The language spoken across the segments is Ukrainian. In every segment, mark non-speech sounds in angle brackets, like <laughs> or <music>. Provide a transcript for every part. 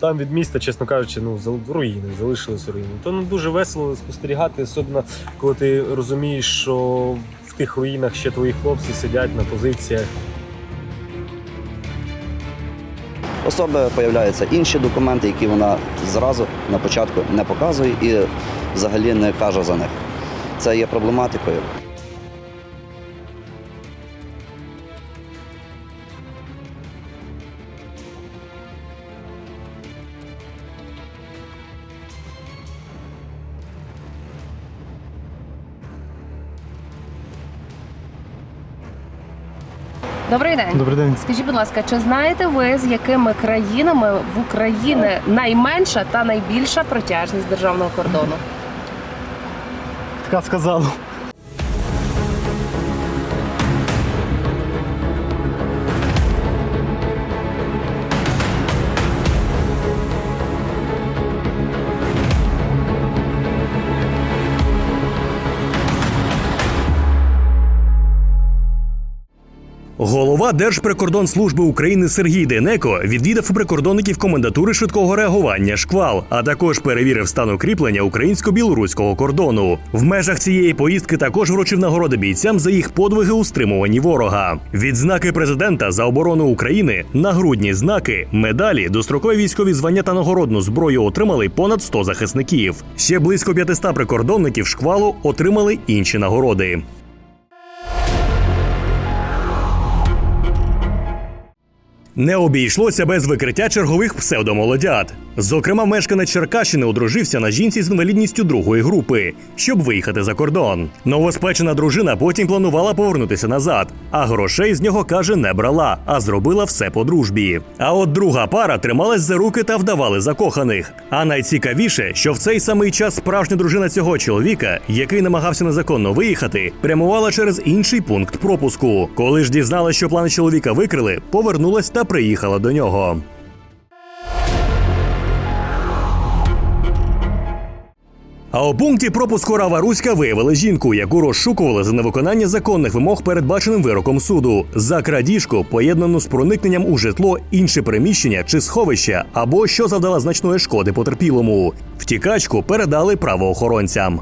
там від міста, чесно кажучи, ну руїни, залишились руїни. То ну дуже весело спостерігати, особливо коли ти розумієш, що в тих руїнах ще твої хлопці сидять на позиціях. Особи появляються інші документи, які вона зразу на початку не показує і взагалі не каже за них. Це є проблематикою. Добрий день. Добрий день. Скажіть, будь ласка, чи знаєте ви, з якими країнами в Україні найменша та найбільша протяжність державного кордону? Така сказала. Голова Держприкордонслужби України Сергій Денеко відвідав у прикордонників комендатури швидкого реагування шквал, а також перевірив стан укріплення українсько-білоруського кордону. В межах цієї поїздки також вручив нагороди бійцям за їх подвиги у стримуванні ворога. Відзнаки президента за оборону України, нагрудні знаки, медалі, дострокові військові звання та нагородну зброю отримали понад 100 захисників. Ще близько 500 прикордонників шквалу отримали інші нагороди. Не обійшлося без викриття чергових псевдомолодят. Зокрема, мешканець Черкащини одружився на жінці з інвалідністю другої групи, щоб виїхати за кордон. Новоспечена дружина потім планувала повернутися назад, а грошей з нього каже не брала, а зробила все по дружбі. А от друга пара трималась за руки та вдавали закоханих. А найцікавіше, що в цей самий час справжня дружина цього чоловіка, який намагався незаконно виїхати, прямувала через інший пункт пропуску. Коли ж дізналась, що плани чоловіка викрили, повернулась та приїхала до нього. А у пункті пропуску Рава Руська виявили жінку, яку розшукували за невиконання законних вимог, передбаченим вироком суду, за крадіжку, поєднану з проникненням у житло, інше приміщення чи сховище, або що завдала значної шкоди потерпілому. Втікачку передали правоохоронцям.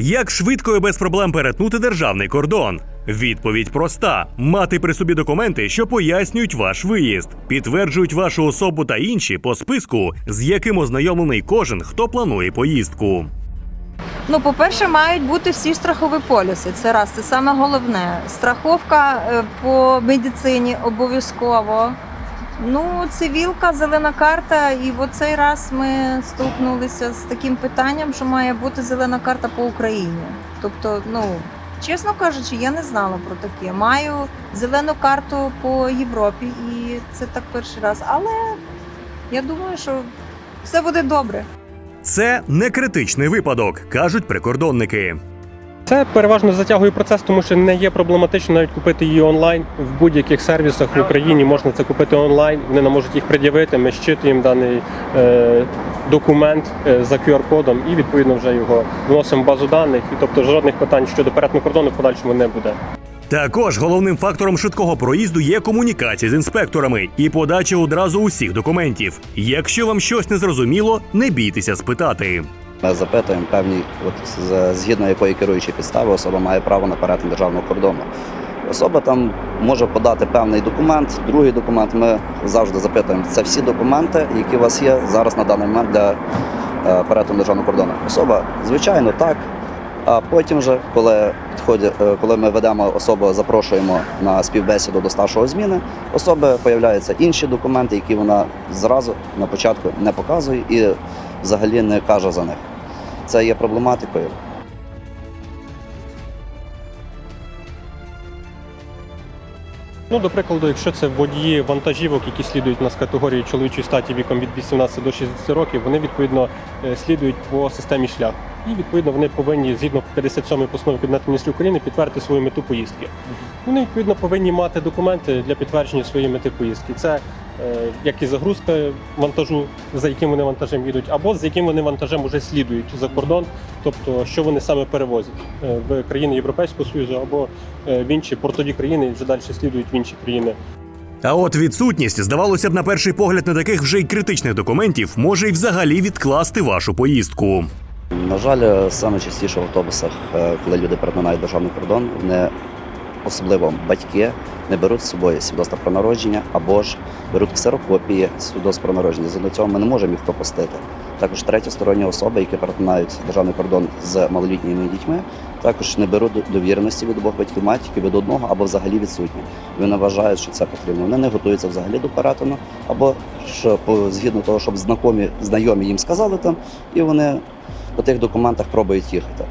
Як швидко і без проблем перетнути державний кордон? Відповідь проста: мати при собі документи, що пояснюють ваш виїзд, підтверджують вашу особу та інші по списку, з яким ознайомлений кожен, хто планує поїздку. Ну, по-перше, мають бути всі страхові поліси. Це раз, це саме головне. Страховка е, по медицині обов'язково. Ну, цивілка, зелена карта. І в оцей раз ми столкнулися з таким питанням, що має бути зелена карта по Україні. Тобто, ну, чесно кажучи, я не знала про таке. Маю зелену карту по Європі, і це так перший раз. Але я думаю, що все буде добре. Це не критичний випадок, кажуть прикордонники. Це переважно затягує процес, тому що не є проблематично навіть купити її онлайн. В будь-яких сервісах в Україні можна це купити онлайн. Вони нам можуть їх пред'явити. Ми щитуємо даний е, документ е, за QR-кодом і відповідно вже його вносимо в базу даних. І тобто жодних питань щодо перетину кордону в подальшому не буде. Також головним фактором швидкого проїзду є комунікація з інспекторами і подача одразу усіх документів. Якщо вам щось не зрозуміло, не бійтеся спитати. Ми запитуємо певні, от згідно якої керуючої підстави особа має право на перетин державного кордону. Особа там може подати певний документ, другий документ. Ми завжди запитуємо, це всі документи, які у вас є зараз на даний момент для е, перетину державного кордону. Особа, звичайно, так. А потім, вже, коли підходять, е, коли ми ведемо особу, запрошуємо на співбесіду до старшого зміни, особи появляються інші документи, які вона зразу на початку не показує і взагалі не каже за них. Це є проблематикою. Ну, до прикладу, якщо це водії вантажівок, які слідують нас категорії чоловічої статі віком від 18 до 60 років, вони відповідно е, слідують по системі шлях. І відповідно вони повинні згідно 57 постанови Кабінету міністрів України підтвердити свою мету поїздки. Вони відповідно повинні мати документи для підтвердження своєї мети поїздки. Це е, як і загрузка вантажу, за яким вони вантажем їдуть, або з яким вони вантажем уже слідують за кордон, тобто що вони саме перевозять е, в країни Європейського Союзу або е, в інші портові країни і вже далі слідують в інші країни. А от відсутність, здавалося б, на перший погляд, не таких вже й критичних документів може й взагалі відкласти вашу поїздку. На жаль, саме частіше в автобусах, е, коли люди перетинають державний кордон, вони, особливо батьки, не беруть з собою свідоцтва про народження або ж беруть ксерокопії свідоцтв про народження. З цього ми не можемо їх пропустити. Також треті сторонні особи, які перетинають державний кордон з малолітніми дітьми, також не беруть довіреності від обох батьків тільки від одного або взагалі відсутні. Вони вважають, що це потрібно. Вони не готуються взагалі до перетину, або що згідно того, щоб знайомі, знайомі їм сказали там, і вони по тих документах пробують їхати.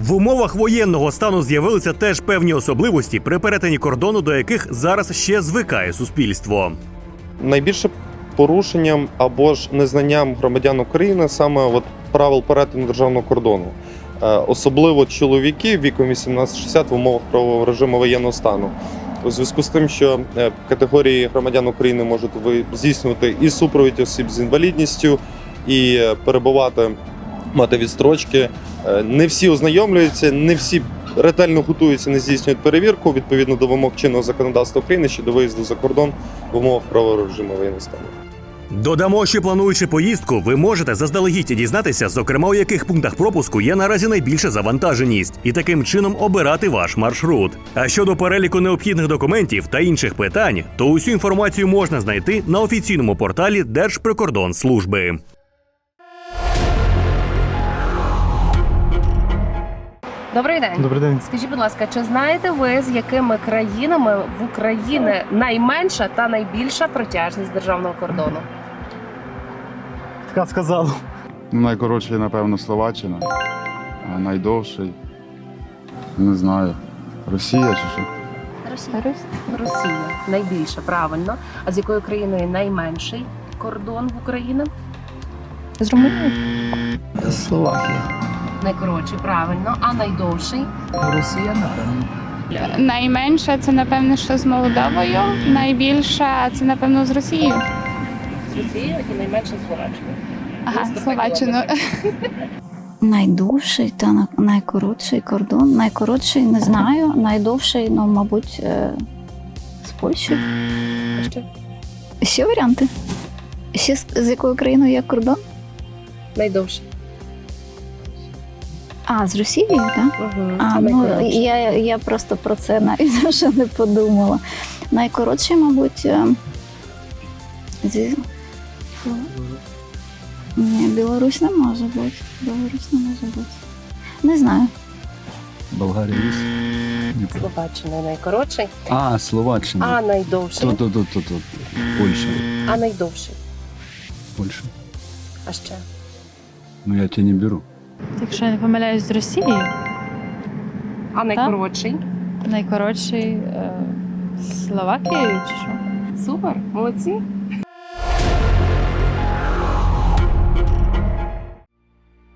В умовах воєнного стану з'явилися теж певні особливості при перетині кордону, до яких зараз ще звикає суспільство. найбільше порушенням або ж незнанням громадян України саме от правил перетину державного кордону. Е, Особливо чоловіки віком 18-60 в умовах правового режиму воєнного стану. У зв'язку з тим, що е, категорії громадян України можуть ви- здійснювати і супровід осіб з інвалідністю, і е, перебувати, мати відстрочки. Е, Не всі ознайомлюються, не всі ретельно готуються, не здійснюють перевірку відповідно до вимог чинного законодавства України щодо виїзду за кордон в умовах правового режиму воєнного стану. Додамо, що плануючи поїздку, ви можете заздалегідь дізнатися, зокрема у яких пунктах пропуску є наразі найбільша завантаженість, і таким чином обирати ваш маршрут. А щодо переліку необхідних документів та інших питань, то усю інформацію можна знайти на офіційному порталі Держприкордонслужби. Добрий день. Добрий день. Скажіть, будь ласка, чи знаєте ви, з якими країнами в Україні найменша та найбільша протяжність державного кордону? Така сказала. Ну, найкоротший, напевно, Словаччина, а найдовший. Не знаю. Росія чи що? Росія. Росія найбільша, правильно. А з якою країною найменший кордон в Україні? З Румунії? Словакія. Найкоротший, правильно, а найдовший Росія, напевно. Найменша це напевно, що з Молдовою. Найбільша це напевно з Росією. з Росією і найменше з Словаччиною. Ага, 300 Словаччину. <laughs> Найдовший та найкоротший кордон. Найкоротший не знаю. Найдовший, ну, мабуть, е, з Польщі. А ще? Ще варіанти? Ще з, з якою країною є кордон? Найдовший. А, з Росією, так? Угу. А, ну я, я просто про це навіть <laughs> вже не подумала. Найкоротший, мабуть, е, зі... Ні, Білорусь не може бути. Білорусь не може бути. Не знаю. Болгарія є? Словаччина найкоротший, А, Словаччина. а найдовший. То, то, то, то, то. Польща. А найдовший. Польща. А ще. Ну я тебе не беру. Якщо я не помиляюсь з Росії, А найкоротший. найкоротший е, з Словакією чи що? Супер, молодці.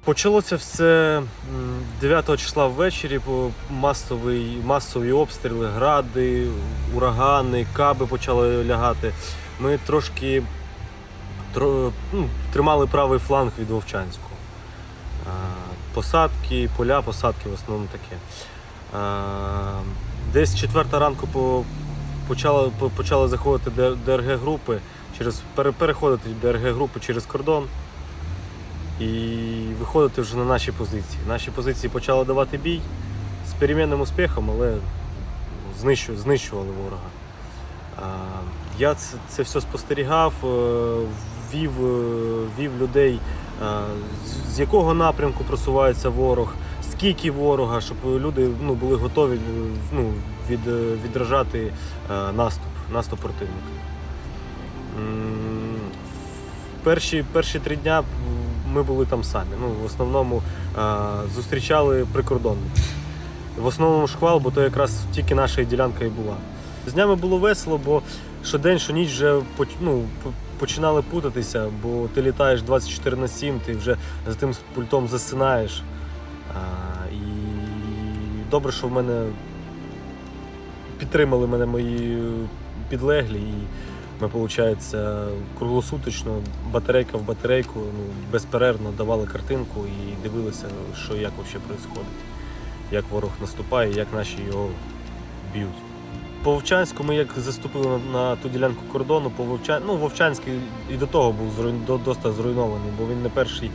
Почалося все м, 9 числа ввечері, по- масовий, масові обстріли, гради, урагани, каби почали лягати. Ми трошки тро, ну, тримали правий фланг від Вовчанського. Посадки, поля, посадки в основному таке. Десь четверта ранку по, почали, почали заходити ДРГ-групи, через, переходити ДРГ-групи через кордон і виходити вже на наші позиції. Наші позиції почали давати бій з перемінним успіхом, але знищу, знищували ворога. Я це, все спостерігав, е, вів, е, вів людей, е, з- якого напрямку просувається ворог, скільки ворога, щоб люди ну, були готові е, ну, від, е, відражати е, наступ, наступ противника. Перші, перші три дня ми були там самі. Ну, в основному зустрічали прикордонників. В основному шквал, бо то якраз тільки наша ділянка і була. З днями було весело, бо щодень, щоніч вже поч- ну, п- починали путатися, бо ти літаєш 24 на 7, ти вже за тим пультом засинаєш. А, і добре, що в мене підтримали мене мої підлеглі, і ми, виходить, круглосуточно батарейка в батарейку, ну, безперервно давали картинку і дивилися, що як взагалі відбувається, як ворог наступає, як наші його б'ють. По Вовчанську ми як заступили на, ту ділянку кордону, по Вовчан... ну, Вовчанський і до того був зруй... до... досить зруйнований, бо він не перший,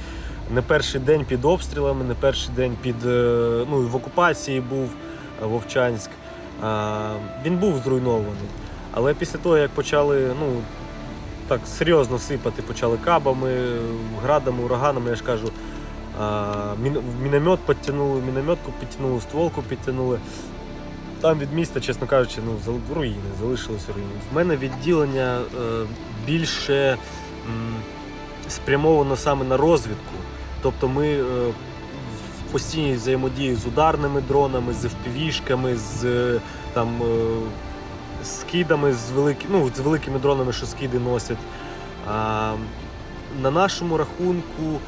не перший день під обстрілами, не перший день під е, ну, в окупації був е, Вовчанськ. Він був зруйнований. Але після того, як почали ну, так серйозно сипати, почали кабами, градами, ураганами, я ж кажу, міномет підтягнули, мінометку підтягнули, стволку підтягнули. Там від міста, чесно кажучи, ну, руїни, залишились руїни. В мене відділення е, більше м, спрямовано саме на розвідку. Тобто ми е, в постійній взаємодії з ударними дронами, з FPV-шками, з е, там, е, скидами, з, великі, ну, з великими дронами, що скиди носять. А, на нашому рахунку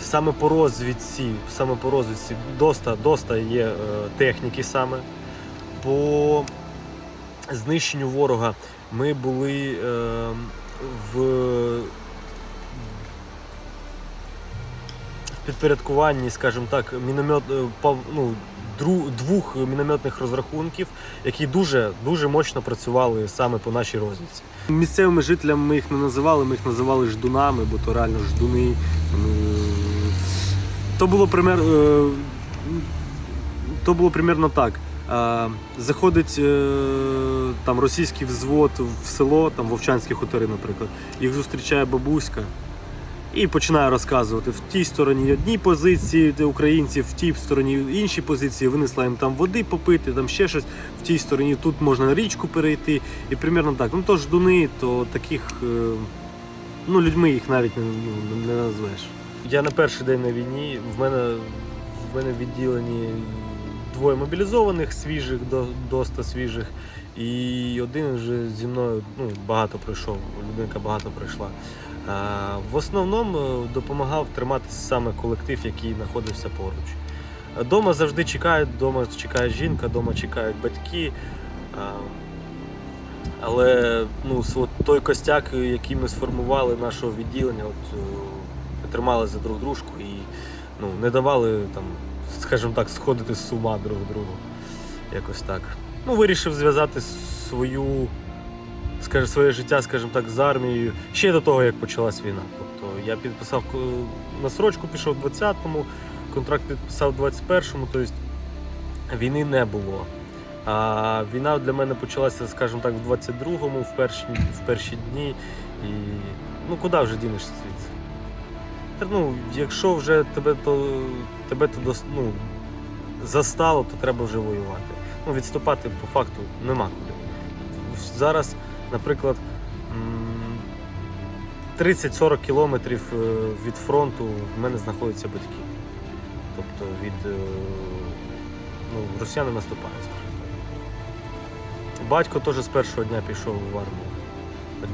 саме по розвідці, саме по розвідці доста, доста є е, техніки саме. По знищенню ворога ми були е, в підпорядкуванні, скажімо так, міномет, е, ну, двох мінометних розрахунків, які дуже дуже мощно працювали саме по нашій розвідці. Місцевими жителями ми їх не називали, ми їх називали ждунами, бо то реально ждуни. Е, То було пример. е, То було примерно так. Заходить е, там російський взвод в село, там Вовчанські хутори, наприклад. Їх зустрічає бабуська і починає розказувати в тій стороні одні позиції українців, в тій стороні інші позиції. Винесла їм там води попити, там ще щось. В тій стороні тут можна на річку перейти. І примерно так. Ну то ждуни, то таких е, ну людьми їх навіть не, ну, не назвеш. Я на перший день на війні. В мене в мене в відділенні двоє мобілізованих, свіжих, до, доста свіжих. І один вже зі мною ну, багато пройшов, людинка багато пройшла. А, в основному е, допомагав триматися саме колектив, який знаходився поруч. Дома завжди чекають, дома чекає жінка, дома чекають батьки. А, але ну, той костяк, який ми сформували нашого відділення, от, е, тримали за друг дружку і ну, не давали там, скажімо так, сходити з ума друг другу. Якось так. Ну, вирішив зв'язати свою, скажімо, своє життя, скажімо так, з армією ще до того, як почалась війна. Тобто я підписав на срочку, пішов в 20-му, контракт підписав в 21-му, тобто війни не було. А війна для мене почалася, скажімо так, в 22-му, в перші, в перші дні. І ну куди вже дінешся звідси? Ну, якщо вже тебе то тебе то дос- ну, застало, то треба вже воювати. Ну, відступати по факту нема куди. Зараз, наприклад, 30-40 кілометрів е, від фронту в мене знаходяться батьки. Тобто від е, ну, росіяни наступають. Батько теж з першого дня пішов в армію.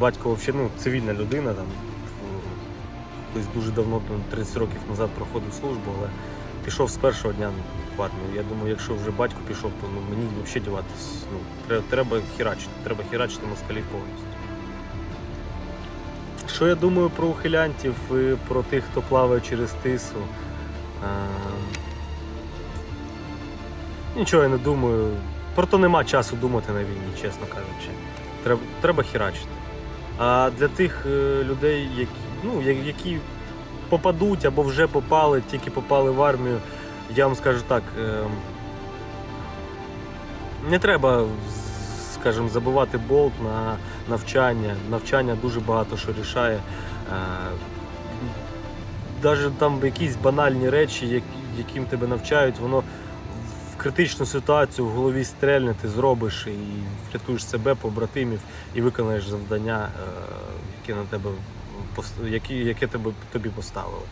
Батько взагалі ну, цивільна людина, там, колись дуже давно, 30 років назад проходив службу, але пішов з першого дня в армію. Я думаю, якщо вже батько пішов, то ну, мені взагалі діватись. Ну, треба, херачити, треба херачити москалів повністю. Що я думаю про ухилянтів і про тих, хто плаває через тису? А, Нічого я не думаю. Про то нема часу думати на війні, чесно кажучи. Треба, треба херачити. А для тих е, людей, які, ну, які попадуть або вже попали, тільки попали в армію, я вам скажу так. е, Не треба, скажімо, забивати болт на навчання. Навчання дуже багато що рішає. Навіть там якісь банальні речі, яким тебе навчають, воно в критичну ситуацію в голові стрельне, ти зробиш і врятуєш себе, побратимів і виконаєш завдання, е, яке на тебе яке тебе тобі поставили.